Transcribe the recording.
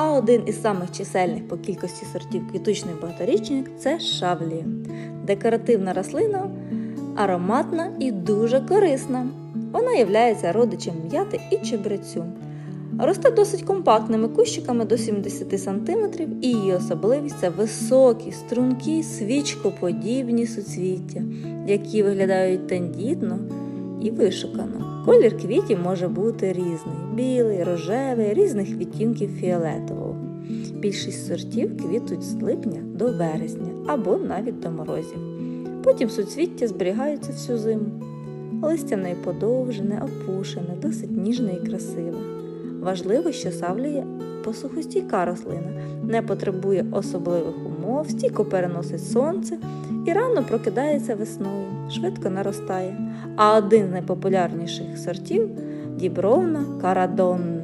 А один із самих чисельних по кількості сортів квітучних багаторічних це шавлія. Декоративна рослина, ароматна і дуже корисна. Вона є родичем м'яти і чебрецю. Росте досить компактними кущиками до 70 см і її особливість це високі, стрункі, свічкоподібні суцвіття, які виглядають тендітно і вишукано. Колір квітів може бути різний: білий, рожевий, різних відтінків фіолетового. Більшість сортів квітуть з липня до березня або навіть до морозів. Потім суцвіття зберігаються всю зиму. Листя в подовжене, опушене, досить ніжне і красиве. Важливо, що савлія посухостійка рослина, не потребує особливих умов, стійко переносить сонце і рано прокидається весною, швидко наростає. А один з найпопулярніших сортів дібровна карадонна.